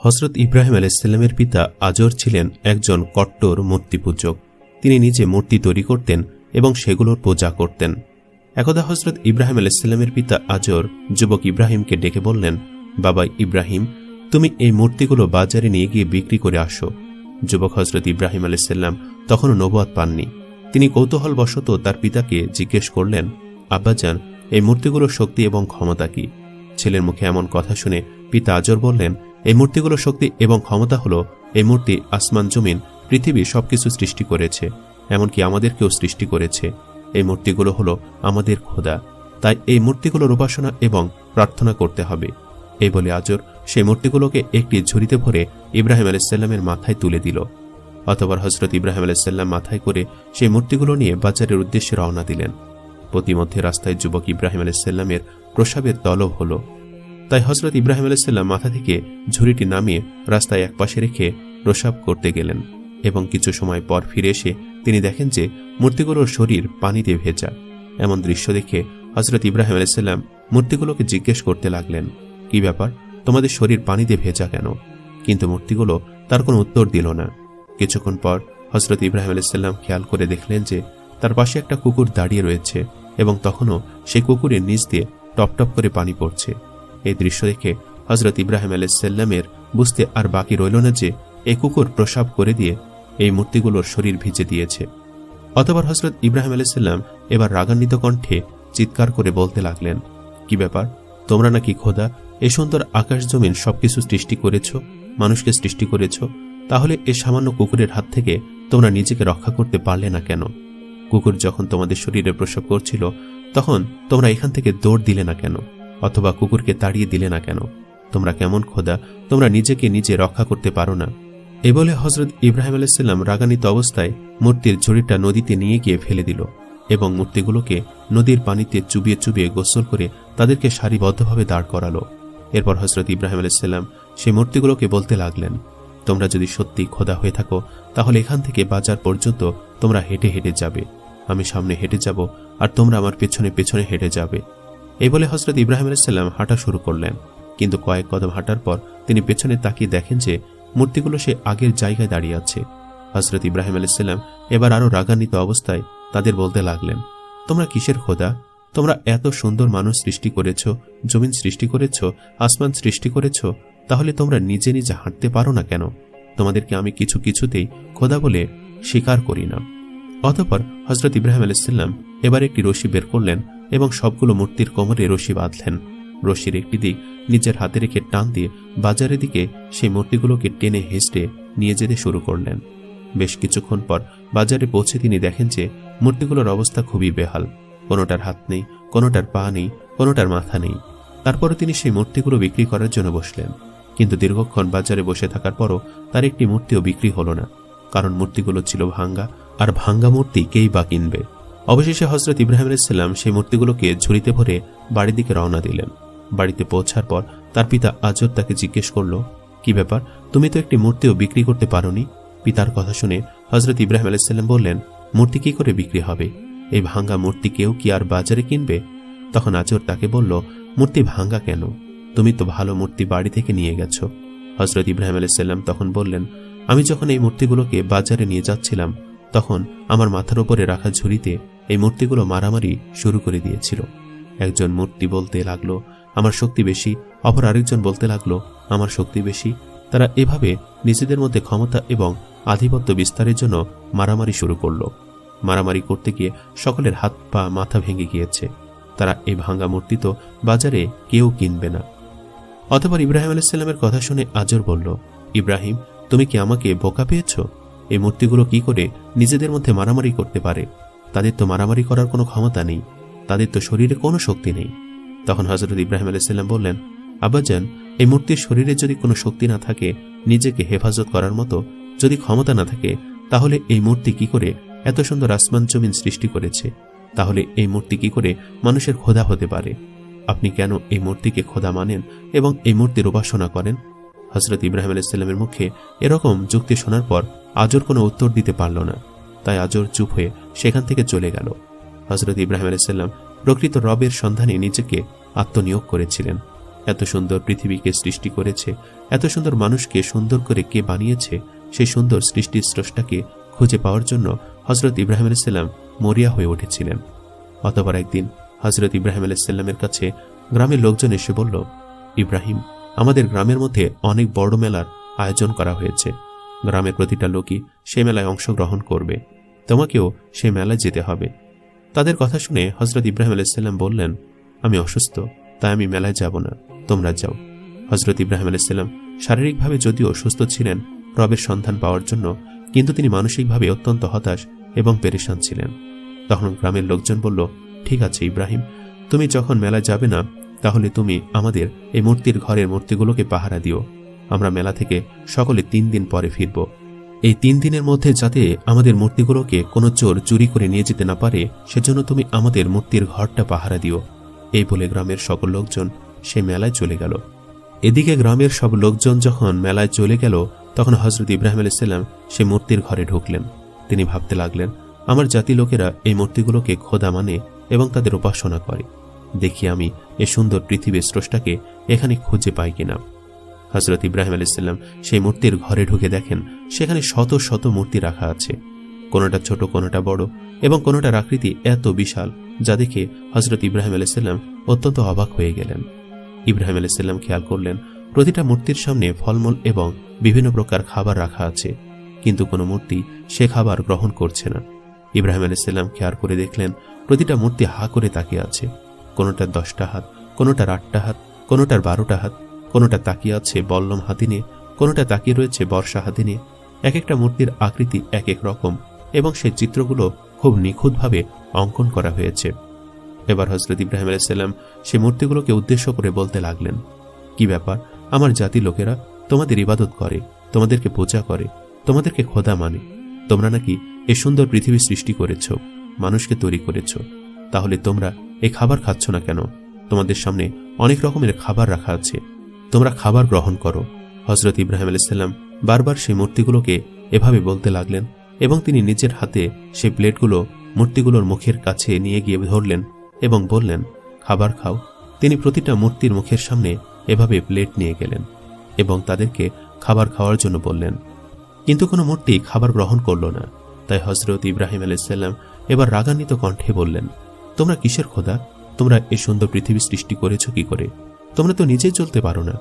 হজরত ইব্রাহিম আলাইসাল্লামের পিতা আজর ছিলেন একজন কট্টর মূর্তিপূজক। তিনি নিজে মূর্তি তৈরি করতেন এবং সেগুলোর পূজা করতেন। একদা হজরত ইব্রাহিম আলাইসাল্লামের পিতা আজর যুবক ইব্রাহিমকে ডেকে বললেন, বাবা ইব্রাহিম, তুমি এই মূর্তিগুলো বাজারে নিয়ে গিয়ে বিক্রি করে আসো। যুবক হজরত ইব্রাহিম আলাইসাল্লাম তখনও নবাদ পাননি। তিনি কৌতূহলবশত তার পিতাকে জিজ্ঞেস করলেন আব্বাজান এই মূর্তিগুলোর শক্তি এবং ক্ষমতা কি? ছেলের মুখে এমন কথা শুনে পিতা আজর বললেন এই মূর্তিগুলোর শক্তি এবং ক্ষমতা হলো এই মূর্তি আসমান, জমিন, পৃথিবী সবকিছু সৃষ্টি করেছে, এমনকি আমাদেরকেও সৃষ্টি করেছে। এই মূর্তিগুলো হলো আমাদের খোদা। তাই এই মূর্তিগুলোর উপাসনা এবং প্রার্থনা করতে হবে। এই বলে আজর সেই মূর্তিগুলোকে একটি ঝুড়িতে ভরে ইব্রাহিম আলাইসাল্লামের মাথায় তুলে দিল। অতবার হজরত ইব্রাহিম আলাইসাল্লাম মাথায় করে সেই মূর্তিগুলো নিয়ে বাজারের উদ্দেশ্যে রওনা দিলেন। প্রতিমধ্যে রাস্তায় যুবক ইব্রাহিম আলাইসাল্লামের প্রসাবের তলব হল। তাই হজরত ইব্রাহিম আলাইসাল্লাম মাথা থেকে ঝুড়িটি নামিয়ে রাস্তায় একপাশে রেখে প্রসাব করতে গেলেন এবং কিছু সময় পর ফিরে এসে তিনি দেখেন যে মূর্তিগুলোর শরীর পানিতে ভেজা। এমন দৃশ্য দেখে হজরত ইব্রাহিম আলাইসাল্লাম মূর্তিগুলোকে জিজ্ঞেস করতে লাগলেন, কি ব্যাপার? তোমাদের শরীর পানিতে ভেজা কেন? কিন্তু মূর্তিগুলো তার কোনো উত্তর দিল না। কিছুক্ষণ পর হজরত ইব্রাহিম আলাইসাল্লাম খেয়াল করে দেখলেন যে তার পাশে একটা কুকুর দাঁড়িয়ে রয়েছে এবং তখনও সেই কুকুরের নিচ দিয়ে টপ টপ করে পানি পড়ছে। এই দৃশ্য দেখে হজরত ইব্রাহিম আলাইসাল্লামের বুঝতে আর বাকি রইল না যে এই কুকুর প্রসাব করে দিয়ে এই মূর্তিগুলোর শরীর ভিজে দিয়েছে। অতবার হজরত ইব্রাহিম আলাইসাল্লাম এবার রাগান্বিত কণ্ঠে চিৎকার করে বলতে লাগলেন, কি ব্যাপার? তোমরা নাকি খোদা, এ সুন্দর আকাশ জমিন সবকিছু সৃষ্টি করেছ, মানুষকে সৃষ্টি করেছ? তাহলে এ সামান্য কুকুরের হাত থেকে তোমরা নিজেকে রক্ষা করতে পারলে না কেন? কুকুর যখন তোমাদের শরীরে প্রসব করছিল, তখন তোমরা এখান থেকে দৌড় দিলে না কেন? অথবা কুকুরকে তাড়িয়ে দিলে না কেন? তোমরা কেমন খোদা, তোমরা নিজেকে নিজে রক্ষা করতে পারো না। এ বলে হজরত ইব্রাহিম আলাইসাল্লাম রাগান্বিত অবস্থায় মূর্তির ঝুড়িটা নদীতে নিয়ে গিয়ে ফেলে দিল এবং মূর্তিগুলোকে নদীর পানিতে চুবিয়ে চুবিয়ে গোসল করে তাদেরকে সারিবদ্ধভাবে দাঁড় করালো। এরপর হজরত ইব্রাহিম আলাইসাল্লাম সেই মূর্তিগুলোকে বলতে লাগলেন, তোমরা যদি সত্যি খোদা হয়ে থাকো, তাহলে এখান থেকে বাজার পর্যন্ত তোমরা হেঁটে হেঁটে যাবে। আমি সামনে হেঁটে যাব আর তোমরা আমার পেছনে পেছনে হেঁটে যাবে। এই বলে হজরত ইব্রাহিম আলাইসাল্লাম হাঁটা শুরু করলেন। কিন্তু কয়েক কদম হাঁটার পর তিনি পেছনে তাকিয়ে দেখেন যে মূর্তিগুলো সে আগের জায়গায় দাঁড়িয়ে আছে। হজরত ইব্রাহিম আলাইসাল্লাম এবার আরও রাগান্বিত অবস্থায় তাদের বলতে লাগলেন, তোমরা কিসের খোদা? তোমরা এত সুন্দর মানুষ সৃষ্টি করেছ, জমিন সৃষ্টি করেছ, আসমান সৃষ্টি করেছ, তাহলে তোমরা নিজে নিজে হাঁটতে পারো না কেন? তোমাদেরকে আমি কিছু কিছুতেই খোদা বলে স্বীকার করি না। অতপর হজরত ইব্রাহিম আলাইসাল্লাম এবার একটি রশি বের করলেন এবং সবগুলো মূর্তির কোমরে রশি বাঁধলেন। রশির একটি দিক নিজের হাতে রেখে টান দিয়ে বাজারের দিকে সেই মূর্তিগুলোকে টেনে হেসড়ে নিয়ে যেতে শুরু করলেন। বেশ কিছুক্ষণ পর বাজারে পৌঁছে তিনি দেখেন যে মূর্তিগুলোর অবস্থা খুবই বেহাল। কোনোটার হাত নেই, কোনোটার পা নেই, কোনোটার মাথা নেই। তারপরে তিনি সেই মূর্তিগুলো বিক্রি করার জন্য বসলেন। কিন্তু দীর্ঘক্ষণ বাজারে বসে থাকার পরও তার একটি মূর্তিও বিক্রি হলো না। কারণ মূর্তিগুলো ছিল ভাঙ্গা, আর ভাঙ্গা মূর্তি কেই বা কিনবে? অবশেষে হজরত ইব্রাহিম আলাইসাল্লাম সেই মূর্তিগুলোকে ঝুড়িতে ভরে বাড়ির দিকে রওনা দিলেন। বাড়িতে পৌঁছার পর তার পিতা আজর তাকে জিজ্ঞেস করল, কি ব্যাপার? তুমি তো একটি মূর্তিও বিক্রি করতে পারোনি? পিতার কথা শুনে হজরত ইব্রাহিম আলাইসাল্লাম বললেন, মূর্তি কি করে বিক্রি হবে? এই ভাঙ্গা মূর্তি কেউ কি আর বাজারে কিনবে? তখন আজর তাকে বলল, মূর্তি ভাঙ্গা কেন? তুমি তো ভালো মূর্তি বাড়ি থেকে নিয়ে গেছো। হজরত ইব্রাহিম আলাইসাল্লাম তখন বললেন, আমি যখন এই মূর্তিগুলোকে বাজারে নিয়ে যাচ্ছিলাম, তখন আমার মাথার উপরে রাখা ঝুড়িতে এই মূর্তিগুলো মারামারি শুরু করে দিয়েছিল। একজন মূর্তি বলতে লাগল, আমার শক্তি বেশি। অপর আরেকজন বলতে লাগল, আমার শক্তি বেশি। তারা এভাবে নিজেদের মধ্যে ক্ষমতা এবং আধিপত্য বিস্তারের জন্য মারামারি শুরু করল। মারামারি করতে গিয়ে সকলের হাত পা মাথা ভেঙে গিয়েছে। তারা এই ভাঙ্গা মূর্তি তো বাজারে কেউ কিনবে না। অতবার ইব্রাহিম আলাইসাল্লামের কথা শুনে আজর বলল, ইব্রাহিম, তুমি কি আমাকে বোকা পেয়েছ? এই মূর্তিগুলো কি করে নিজেদের মধ্যে মারামারি করতে পারে? তাদের তো মারামারি করার কোনো ক্ষমতা নেই, তাদের তো শরীরে কোনো শক্তি নেই। তখন হজরত ইব্রাহিম আলাইসাল্লাম বললেন, আব্বাজান, এই মূর্তির শরীরে যদি কোনো শক্তি না থাকে, নিজেকে হেফাজত করার মতো যদি ক্ষমতা না থাকে, তাহলে এই মূর্তি কি করে এত সুন্দর আসমান জমিন সৃষ্টি করেছে? তাহলে এই মূর্তি কি করে মানুষের খোদা হতে পারে? আপনি কেন এই মূর্তিকে খোদা মানেন এবং এই মূর্তির উপাসনা করেন? হজরত ইব্রাহিম আলাইসাল্লামের মুখে এরকম যুক্তি শোনার পর আজর কোনো উত্তর দিতে পারল না। তাই আজর চুপ হয়ে সেখান থেকে চলে গেল। হজরত ইব্রাহিম আলাইসাল্লাম প্রকৃত রবের সন্ধানে নিজেকে আত্মনিয়োগ করেছিলেন। এত সুন্দর পৃথিবীকে সৃষ্টি করেছে, এত সুন্দর মানুষকে সুন্দর করে কে বানিয়েছে সেই সুন্দর সৃষ্টির স্রষ্টাকে খুঁজে পাওয়ার জন্য হজরত ইব্রাহিম আলাইসাল্লাম মরিয়া হয়ে উঠেছিলেন। অতবার একদিন হজরত ইব্রাহিম আলাইসাল্লামের কাছে গ্রামের লোকজন এসে বলল, ইব্রাহিম, আমাদের গ্রামের মধ্যে অনেক বড় মেলার আয়োজন করা হয়েছে। গ্রামের প্রতিটা লোকই সে মেলায় অংশগ্রহণ করবে। তোমাকেও সে মেলায় যেতে হবে। তাদের কথা শুনে হজরত ইব্রাহিম আলাইসাল্লাম বললেন, আমি অসুস্থ, তাই আমি মেলায় যাব না, তোমরা যাও। হজরত ইব্রাহিম আলাইসাল্লাম শারীরিকভাবে যদিও সুস্থ ছিলেন, রবের সন্ধান পাওয়ার জন্য, কিন্তু তিনি মানসিকভাবে অত্যন্ত হতাশ এবং পেরেশান ছিলেন। তখন গ্রামের লোকজন বলল, ঠিক আছে ইব্রাহিম, তুমি যখন মেলায় যাবে না, তাহলে তুমি আমাদের এই মূর্তির ঘরের মূর্তিগুলোকে পাহারা দিও। আমরা মেলা থেকে সকলে তিন দিন পরে ফিরব। এই তিন দিনের মধ্যে যাতে আমাদের মূর্তিগুলোকে কোনো চোর চুরি করে নিয়ে যেতে না পারে, সেজন্য তুমি আমাদের মূর্তির ঘরটা পাহারা দিও। এই বলে গ্রামের সকল লোকজন সে মেলায় চলে গেল। এদিকে গ্রামের সব লোকজন যখন মেলায় চলে গেল, তখন হজরত ইব্রাহিম আলাইসাল্লাম সে মূর্তির ঘরে ঢুকলেন। তিনি ভাবতে লাগলেন, আমার জাতি লোকেরা এই মূর্তিগুলোকে খোদা মানে এবং তাদের উপাসনা করে। দেখি আমি এ সুন্দর পৃথিবীর স্রষ্টাকে এখানে খুঁজে পাই কিনা। হজরত ইব্রাহিম আলাইসাল্লাম সেই মূর্তির ঘরে ঢুকে দেখেন, সেখানে শত শত মূর্তি রাখা আছে। কোনোটা ছোট, কোনোটা বড় এবং কোনোটার আকৃতি এত বিশাল যা দেখে হজরত ইব্রাহিম আলাইসাল্লাম অত্যন্ত অবাক হয়ে গেলেন। ইব্রাহিম আলাইসাল্লাম খেয়াল করলেন, প্রতিটা মূর্তির সামনে ফলমূল এবং বিভিন্ন প্রকার খাবার রাখা আছে, কিন্তু কোনো মূর্তি সে খাবার গ্রহণ করছে না। ইব্রাহিম আলাইসাল্লাম খেয়াল করে দেখলেন, প্রতিটা মূর্তি হা করে তাকিয়ে আছে। কোনোটার দশটা হাত, কোনোটার আটটা হাত, কোনোটার বারোটা হাত কোনোটা তাকিয়ে আছে বল্লম হাতি নিয়ে কোনোটা তাকিয়ে রয়েছে বর্ষা হাতি নিয়ে এক একটা মূর্তির আকৃতি এক এক রকম, এবং সেই চিত্রগুলো খুব নিখুঁতভাবে অঙ্কন করা হয়েছে। এবার হজরত ইব্রাহিম আলাইসাল্লাম সে মূর্তিগুলোকে উদ্দেশ্য করে বলতে লাগলেন, কি ব্যাপার? আমার জাতি লোকেরা তোমাদের ইবাদত করে, তোমাদেরকে পূজা করে, তোমাদেরকে খোদা মানে। তোমরা নাকি এ সুন্দর পৃথিবী সৃষ্টি করেছ, মানুষকে তৈরি করেছ। তাহলে তোমরা এ খাবার খাচ্ছ না কেন? তোমাদের সামনে অনেক রকমের খাবার রাখা আছে। তোমরা খাবার গ্রহণ করো। হজরত ইব্রাহিম আলাইসাল্লাম বারবার সেই মূর্তিগুলোকে এভাবে বলতে লাগলেন এবং তিনি নিজের হাতে সেই প্লেটগুলো মূর্তিগুলোর মুখের কাছে নিয়ে গিয়ে ধরলেন এবং বললেন, খাবার খাও। তিনি প্রতিটা মূর্তির মুখের সামনে এভাবে প্লেট নিয়ে গেলেন এবং তাদেরকে খাবার খাওয়ার জন্য বললেন। কিন্তু কোনো মূর্তি খাবার গ্রহণ করল না। তাই হজরত ইব্রাহিম আলাইসাল্লাম এবার রাগান্বিত কণ্ঠে বললেন, তোমরা কিসের খোদা? তোমরা এই সুন্দর পৃথিবী সৃষ্টি করেছ কি করে? তোমরা তো নিজেই চলতে পারো না।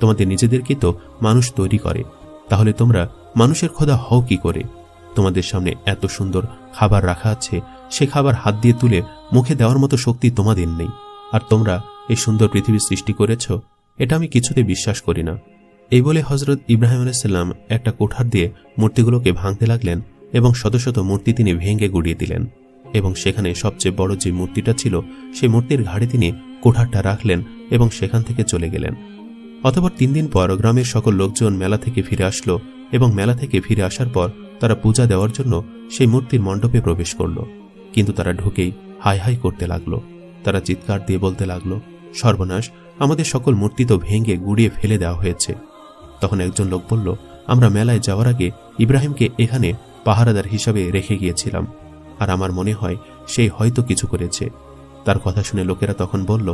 তোমাদের নিজেদেরকে তো মানুষ তৈরি করে। তাহলে তোমরা মানুষের খোদা হও কি করে? তোমাদের সামনে এত সুন্দর খাবার রাখা আছে, সে খাবার হাত দিয়ে তুলে মুখে দেওয়ার মতো শক্তি তোমাদের নেই। আর তোমরা এই সুন্দর পৃথিবী সৃষ্টি করেছ, এটা আমি কিছুতে বিশ্বাস করি না। এই বলে হজরত ইব্রাহিম আলাইসাল্লাম একটা কোঠার দিয়ে মূর্তিগুলোকে ভাঙতে লাগলেন এবং শত শত মূর্তি তিনি ভেঙে গুড়িয়ে দিলেন। এবং সেখানে সবচেয়ে বড় যে মূর্তিটা ছিল, সেই মূর্তির ঘাড়ে তিনি কোঠারটা রাখলেন এবং সেখান থেকে চলে গেলেন। অতপর তিন দিন পর গ্রামের সকল লোকজন মেলা থেকে ফিরে আসলো এবং মেলা থেকে ফিরে আসার পর তারা পূজা দেওয়ার জন্য সেই মূর্তির মণ্ডপে প্রবেশ করল। কিন্তু তারা ঢুকেই হাই হাই করতে লাগল। তারা চিৎকার দিয়ে বলতে লাগল, সর্বনাশ, আমাদের সকল মূর্তি তো ভেঙে গুড়িয়ে ফেলে দেওয়া হয়েছে। তখন একজন লোক বলল, আমরা মেলায় যাওয়ার আগে ইব্রাহিমকে এখানে পাহারাদার হিসাবে রেখে গিয়েছিলাম। আর আমার মনে হয় সেই হয়তো কিছু করেছে। তার কথা শুনে লোকেরা তখন বলল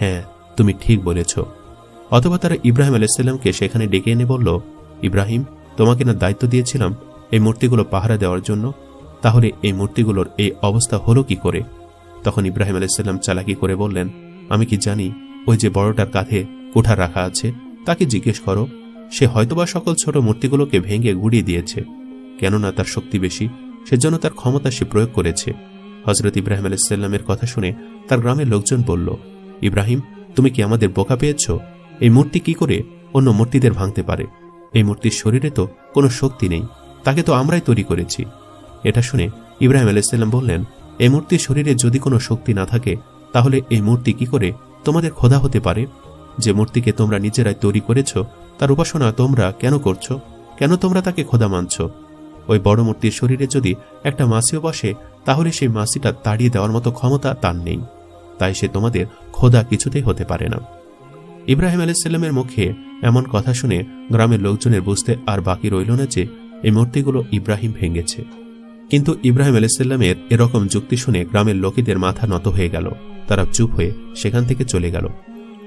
হ্যাঁ তুমি ঠিক বলেছ। অথবা তারা ইব্রাহিম আলাইসাল্লামকে সেখানে ডেকে এনে বলল, ইব্রাহিম, তোমাকে না দায়িত্ব দিয়েছিলাম এই মূর্তিগুলো পাহারা দেওয়ার জন্য, তাহলে এই মূর্তিগুলোর এই অবস্থা হলো কি করে? তখন ইব্রাহিম আলাইসাল্লাম চালাকি করে বললেন, আমি কি জানি, ওই যে বড়টার কাঁধে কোঠা রাখা আছে, তাকে জিজ্ঞেস করো, সে হয়তোবা সকল ছোট মূর্তিগুলোকে ভেঙে গুড়িয়ে দিয়েছে, কেননা তার শক্তি বেশি, সেজন্য তার ক্ষমতা সে প্রয়োগ করেছে। হজরত ইব্রাহিম আলাইসাল্লামের কথা শুনে তার গ্রামের লোকজন বলল, ইব্রাহিম, তুমি কি আমাদের বোকা পেয়েছ? এই মূর্তি কি করে অন্য মূর্তিদের ভাঙতে পারে? এই মূর্তির শরীরে তো কোনো শক্তি নেই, তাকে তো আমরাই তৈরি করেছি। এটা শুনে ইব্রাহিম আলাইসাল্লাম বললেন এই মূর্তির শরীরে যদি কোনো শক্তি না থাকে, তাহলে এই মূর্তি কি করে তোমাদের খোদা হতে পারে? যে মূর্তিকে তোমরা নিজেরাই তৈরি করেছ, তার উপাসনা তোমরা কেন করছ? কেন তোমরা তাকে খোদা মানছ? ওই বড় মূর্তির শরীরে যদি একটা মাসিও বসে তাহলে সেই মাসিটা তাড়িয়ে দেওয়ার মতো ক্ষমতা তার নেই। তাই সে তোমাদের খোদা কিছুতেই হতে পারে না। ইব্রাহিম আলাইসাল্লামের মুখে এমন কথা শুনে গ্রামের লোকজনের বুঝতে আর বাকি রইল না যে এই মূর্তিগুলো ইব্রাহিম ভেঙেছে। কিন্তু ইব্রাহিম আলাইসাল্লামের এরকম যুক্তি শুনে গ্রামের লোকেদের মাথা নত হয়ে গেল। তারা চুপ হয়ে সেখান থেকে চলে গেল।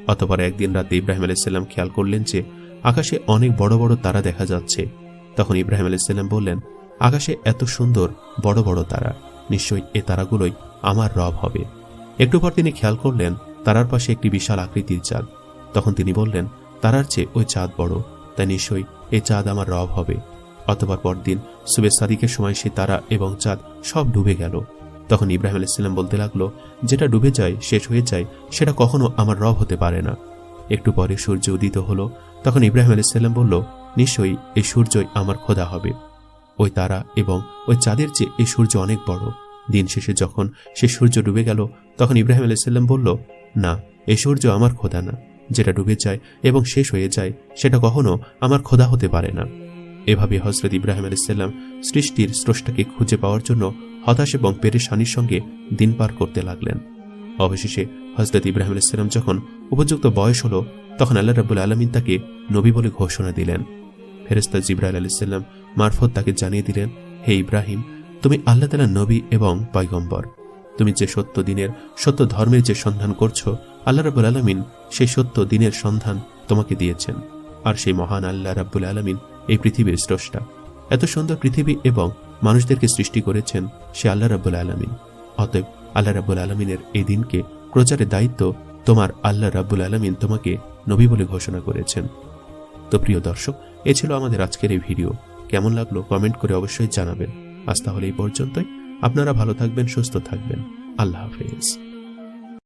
অতপর একদিন রাতে ইব্রাহিম আলাইসাল্লাম খেয়াল করলেন যে আকাশে অনেক বড় বড় তারা দেখা যাচ্ছে। তখন ইব্রাহিম আলাইসাল্লাম বললেন, আকাশে এত সুন্দর বড় বড় তারা। নিশ্চয়ই এ তারাগুলোই আমার রব হবে। একটু পর তিনি খেয়াল করলেন, তারার পাশে একটি বিশাল আকৃতির চাঁদ। তখন তিনি বললেন, তারার চেয়ে ওই চাঁদ বড়, তাই নিশ্চয়ই এই চাঁদ আমার রব হবে। অতবার পরদিন সুবে সাদিকের সময় সে তারা এবং চাঁদ সব ডুবে গেল। তখন ইব্রাহিম আলাইসাল্লাম বলতে লাগল, যেটা ডুবে যায়, শেষ হয়ে যায়, সেটা কখনো আমার রব হতে পারে না। একটু পরে সূর্য উদিত হলো, তখন ইব্রাহিম আলাইসাল্লাম বলল, নিশ্চয়ই এই সূর্যই আমার খোদা হবে। ওই তারা এবং ওই চাঁদের চেয়ে এই সূর্য অনেক বড়। দিন শেষে যখন সে সূর্য ডুবে গেল, তখন ইব্রাহিম আলাইসাল্লাম বলল, না, এই সূর্য আমার খোদা না। যেটা ডুবে যায় এবং শেষ হয়ে যায়, সেটা কখনো আমার খোদা হতে পারে না। এভাবে হজরত ইব্রাহিম আলাইসাল্লাম সৃষ্টির স্রষ্টাকে খুঁজে পাওয়ার জন্য হতাশ এবং পেরেশানির সঙ্গে দিন পার করতে লাগলেন। অবশেষে হজরত ইব্রাহিম আলাইসাল্লাম যখন উপযুক্ত বয়স হল, তখন আল্লাহ রাবুল আলমিন তাকে নবী বলে ঘোষণা দিলেন। ফেরেস্তা জিব্রাইল আলাইসাল্লাম মারফত তাকে জানিয়ে দিলেন, হে ইব্রাহিম, তুমি আল্লাহ তালা নবী এবং পয়গম্বর। তুমি যে সত্য দিনের, সত্য ধর্মের যে সন্ধান করছ, আল্লাহ রাবুল আলমিন সেই সত্য দিনের সন্ধান তোমাকে দিয়েছেন। আর সেই মহান আল্লাহ রাব্বুল আলমিন এই পৃথিবীর স্রষ্টা। এত সুন্দর পৃথিবী এবং মানুষদেরকে সৃষ্টি করেছেন সে আল্লাহ রাব্বুল আলমিন। অতএব আল্লাহ রাব্বুল আলমিনের এই দিনকে প্রচারের দায়িত্ব তোমার আল্লাহ রাব্বুল আলমিন তোমাকে নবী বলে ঘোষণা করেছেন। তো প্রিয় দর্শক, এ ছিল আমাদের আজকের এই ভিডিও। কেমন লাগল কমেন্ট করে অবশ্যই জানাবেন। আজ তাহলে এই পর্যন্তই। আপনারা ভালো থাকবেন, সুস্থ থাকবেন। আল্লাহ হাফেজ।